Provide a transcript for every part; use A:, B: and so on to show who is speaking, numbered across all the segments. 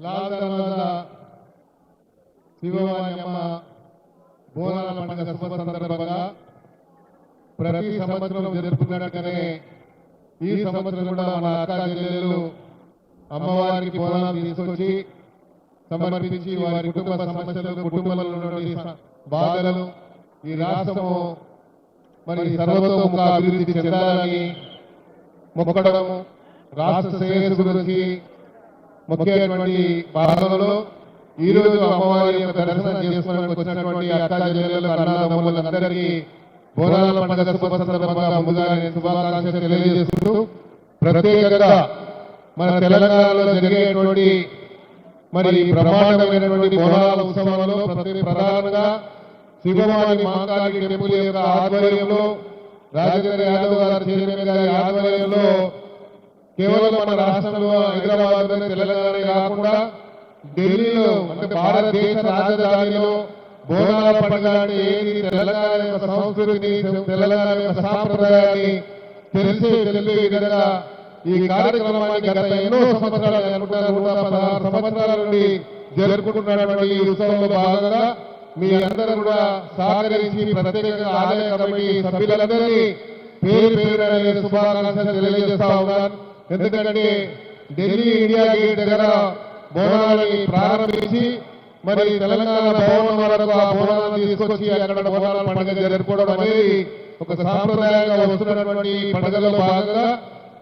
A: లాల్ దర్వాజా శివవాణి అమ్మ బోనాల పండుగ శుభ సందర్భంగా ప్రతి సంవత్సరం జరుపుకున్నట్టుగానే ఈ సంవత్సరం కూడా మన అక్క చెల్లెలు అమ్మవారికి బోనాలు తీసుకొచ్చి సమర్పించి వారి కుటుంబ సమస్యలు కుటుంబంలో ఉన్నటువంటి బాధలను ఈ రాష్ట్రము మరి సర్వతోముఖ అభివృద్ధి చెందాలని మొక్కడము రాష్ట్ర శ్రేయస్సు గురించి ముఖ్యమైనటువంటి భాగంలో ఈ రోజు అమ్మవారి యొక్క దర్శనం చేసుకోవడానికి వచ్చినటువంటి అక్క అన్నదమ్ములందరికీ బోనాల పండుగ శుభ సందర్భంగా ముందుగా నేను శుభాకాంక్షలు తెలియజేస్తూ ప్రత్యేకంగా మన తెలంగాణలో జరిగేటువంటి మరి బ్రహ్మాండమైనటువంటి బోనాల ఉత్సవంలో ప్రతి ప్రధానంగా శివవాణి మహాకాళి టెంపుల్ యొక్క ఆధ్వర్యంలో రాజేంద్ర యాదవ్ గారి చైర్మన్ గారి ఆధ్వర్యంలో కేవలం మన రాష్ట్రంలో హైదరాబాద్ తెలంగాణ కాకుండా ఢిల్లీలో అంటే భారతదేశ రాజధానిలో బోనాల పండుగ అంటే ఏది? తెలంగాణ యొక్క సంస్కృతిని తెలంగాణ యొక్క సాంప్రదాయాన్ని తెలిసే తెలిపే విధంగా ఈ కార్యక్రమాన్ని గత ఎన్నో సంవత్సరాలు అనుకుంటా నూట పదహారు సంవత్సరాల నుండి జరుపుకుంటున్నటువంటి ఈ ఉత్సవంలో భాగంగా మీ అందరూ కూడా సహకరించి ప్రత్యేకంగా ఆలయ కమిటీ సభ్యులందరినీ పేరు పేరు శుభాకాంక్షలు తెలియజేస్తా ఉన్నాను. ఎందుకంటే ఢిల్లీ ఇండియా గేట్ దగ్గర బోనాలని ప్రారంభించి మరి తెలంగాణ భవనం వరకు ఆ బోనాలను తీసుకొచ్చి అక్కడ బోనాల పండుగ జరుపుకోవడం అనేది ఒక సాంప్రదాయంగా వస్తున్నటువంటి పండుగలో భాగంగా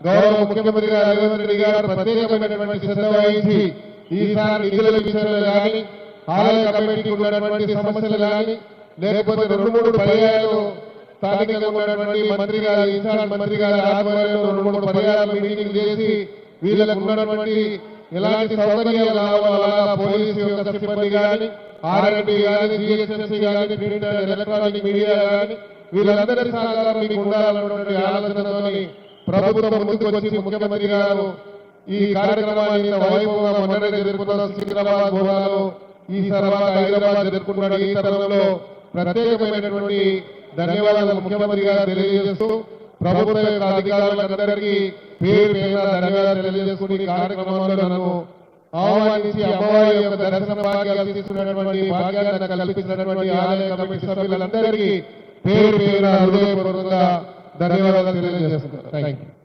A: గౌరవ ముఖ్యమంత్రి గారు రేవంత్ రెడ్డి గారు ప్రత్యేకమైనటువంటి శ్రద్ధ వహించి ఈసారి నిధుల విషయంలో కానీ ఆలయ కమిటీకి ఉన్నటువంటి సమస్యలు కానీ లేకపోతే రెండు మూడు పర్యాయాలు స్థానికంగా ఉన్నటువంటి మంత్రి గారు ఇన్ఛార్జ్ మంత్రి గారి ఆధ్వర్యంలో రెండు మూడు పర్యాయాలు మీటింగ్ చేసి వీళ్ళకు ఉన్నటువంటి ఎలాంటి సౌకర్యాలు రావాలా పోలీసు యొక్క సిబ్బంది కానీ ఆర్ఎండి కానీ జిహెచ్ఎంసీ కానీ ప్రింట్ ఎలక్ట్రానిక్ మీడియా కానీ వీళ్ళందరి సహకారం మీకు ఉండాలన్నటువంటి ఆలోచనతోని ప్రభుత్వం ముందుకు వచ్చి ముఖ్యమంత్రి గారు ఈ కార్యక్రమాన్ని వైభవంగా మొన్ననే జరుపుకున్న సికింద్రాబాద్ భవనాలు ఈ తర్వాత హైదరాబాద్ జరుపుకున్న ఈ తరంలో ప్రత్యేకమైనటువంటి ధన్యవాదాలు ముఖ్యమంత్రి గారు తెలియజేస్తూ ప్రభుత్వ యొక్క అధికారులందరికీ పేరు పేరున ధన్యవాదాలు తెలియజేసుకుని కార్యక్రమంలో నన్ను ఆహ్వానించి అమ్మవారి యొక్క దర్శన భాగ్యాలు తీసుకున్నటువంటి భాగ్యాలను కల్పించినటువంటి ఆలయ కమిటీ సభ్యులందరికీ పేరు పేరున హృదయపూర్వకంగా ధన్యవాదాలు తెలియజేస్తున్నాను థ్యాంక్ యూ